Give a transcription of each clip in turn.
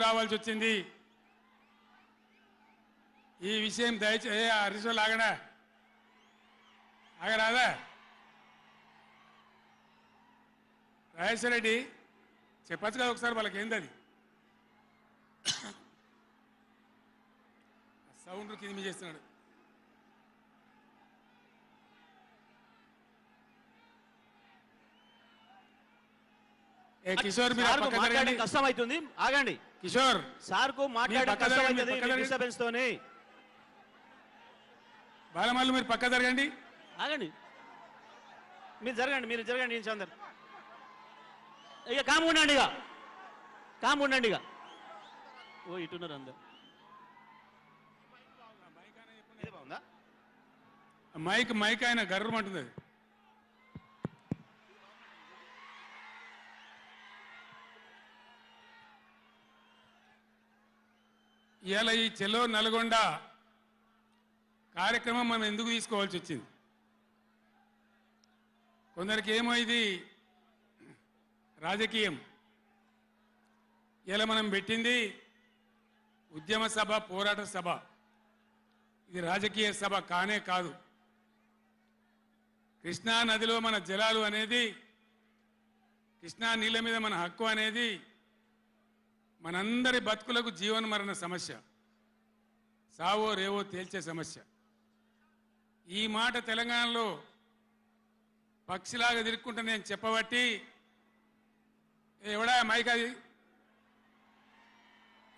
రావాల్సి వచ్చింది. ఈ విషయం దయచేసి ఏ ఆగడా ఆగరాదా? రాజేశ్వర రెడ్డి చెప్పచ్చు కదా ఒకసారి వాళ్ళకి ఏంది అది సౌండ్ కింది మీ చేస్తున్నాడు. కిషోర్ మాట్లాడడం. కష్టం అవుతుంది ఆగండి. కిషోర్ సార్కు మాట్లాడడం పక్క కష్టం అవుతుంది. డిస్టర్బెన్స్ తోని బాలమల్లు మీరు పక్క జరగండి. ఆగండి. మీరు జరగండి మీరు జరగండి చందర్ ఇక కాము ఉండండి ఇక. కాము ఉండండి ఇక. ఓ ఇటున్నారు అందరు. మైక్ మైక్ ఆయన గర్రమంటుంది అది ఇవాళ ఈ చెలో నల్గొండ కార్యక్రమం మనం ఎందుకు తీసుకోవాల్సి వచ్చింది? కొందరికి ఏమో ఇది రాజకీయం. ఇలా మనం పెట్టింది ఉద్యమ సభ పోరాట సభ. ఇది రాజకీయ సభ కానే కాదు. కృష్ణా నదిలో మన జలాలు అనేది కృష్ణా నీళ్ళ మీద మన హక్కు అనేది మనందరి బతుకులకు జీవన మరణ సమస్య. సావో రేవో తేల్చే సమస్య. ఈ మాట తెలంగాణలో పక్షిలాగా తిరుక్కుంటా నేను చెప్పబట్టి ఎవడా మైక్ అది?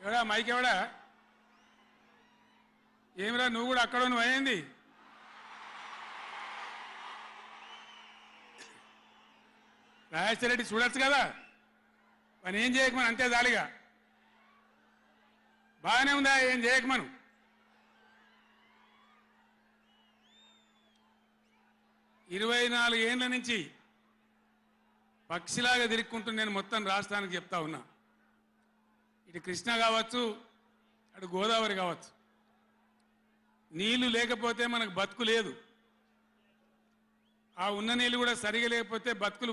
ఎవడా మైక్ ఎవడా? ఏమిరా నువ్వు కూడా అక్కడ నువ్వు అయింది రాజేశ్వర రెడ్డి చూడొచ్చు కదా? మనం ఏం చేయకమని అంతే జాలిగా. బాగానే ఉందా? ఏం చేయకమను ఇరవై నాలుగు ఏండ్ల నుంచి పక్షిలాగా తిరుక్కుంటూ నేను మొత్తం రాష్ట్రానికి చెప్తా ఉన్నా. ఇటు కృష్ణ కావచ్చు అటు గోదావరి కావచ్చు. నీళ్ళు లేకపోతే మనకు బతుకు లేదు. ఆ ఉన్న నీళ్ళు కూడా సరిగా లేకపోతే బతుకులు